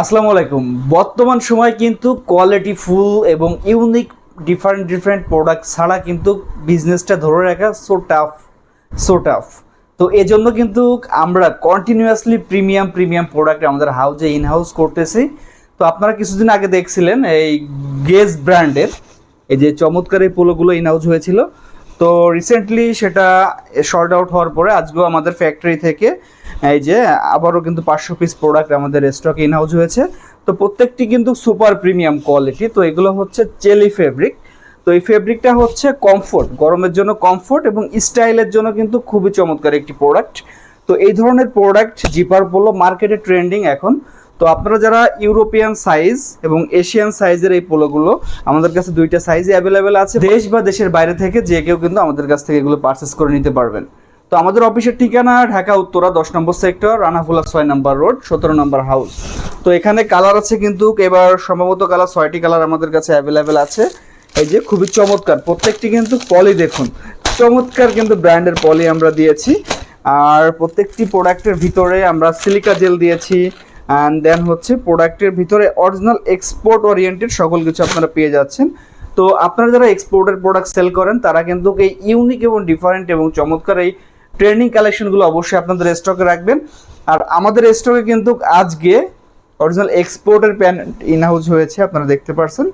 আসসালামু আলাইকুম। বর্তমান সময় কিন্তু কোয়ালিটি ফুল এবং ইউনিক ডিফারেন্ট ডিফারেন্ট প্রোডাক্ট ছাড়া কিন্তু বিজনেসটা ধরে রাখা সো টাফ সো টাফ তো এজন্য কিন্তু আমরা কন্টিনিউয়াসলি প্রিমিয়াম প্রিমিয়াম প্রোডাক্ট আমাদের হাউজে ইন হাউস করতেছি। তো আপনারা কিছুদিন আগে দেখছিলেন এই গেজ ব্র্যান্ডের এই যে চমৎকার এই পোলোগুলো ইন হাউস হয়েছিল। তো রিসেন্টলি সেটা শর্ট আউট হওয়ার পরে আজকেও আমাদের ফ্যাক্টরি থেকে এই যে, আবারও কিন্তু পাঁচশো পিস প্রোডাক্ট আমাদের স্টক ইন হাউস হয়েছে। তো প্রত্যেকটি কিন্তু সুপার প্রিমিয়াম কোয়ালিটি তো এগুলো হচ্ছে চেলি ফেব্রিক তো এই ফেব্রিকটা হচ্ছে কমফোর্ট গরমের জন্য কমফোর্ট এবং স্টাইলের জন্য কিন্তু খুবই চমৎকার একটি প্রোডাক্ট তো এই ধরনের প্রোডাক্ট জিপার পোলো মার্কেটে ট্রেন্ডিং এখন। তো আপনারা যারা ইউরোপিয়ান সাইজ এবং এশিয়ান সাইজের এই পোলোগুলো, আমাদের কাছে দুইটা সাইজে অ্যাভেলেবেল আছে। দেশ বা দেশের বাইরে থেকে যে কেউ কিন্তু আমাদের কাছ থেকে এগুলো পারচেস করে নিতে পারবেন। আমাদের অফিসের ঠিকানা ঢাকা, উত্তরা, দশ নম্বর সেক্টর, রানাফুলা ছয় নম্বর রোড, সতেরো নম্বর হাউস। তো এখানে কালার আছে কিন্তু, এবার সম্ভবত কালার ছয়টি কালার আমাদের কাছে অ্যাভেলেবেল আছে। এই যে খুবই চমৎকার, প্রত্যেকটি কিন্তু পলি দেখুন, চমৎকার কিন্তু ব্র্যান্ডের পলি আমরা দিয়েছি। আর প্রত্যেকটি প্রোডাক্টের ভিতরে আমরা সিলিকা জেল দিয়েছি অ্যান্ড দেন হচ্ছে প্রোডাক্টের ভিতরে অরিজিনাল এক্সপোর্ট ওরিয়েন্টেড সকল কিছু আপনারা পেয়ে যাচ্ছেন। তো আপনারা যারা এক্সপোর্টের প্রোডাক্ট সেল করেন, তারা কিন্তু এই ইউনিক এবং ডিফারেন্ট এবং চমৎকার এই ট্রেন্ডিং কালেকশনগুলো অবশ্যই আপনাদের স্টকে রাখবেন। আর আমাদের স্টকে কিন্তু আজকে অরিজিনাল এক্সপোর্টের প্যান্ট ইন হাউস হয়েছে, আপনারা দেখতে পারছেন।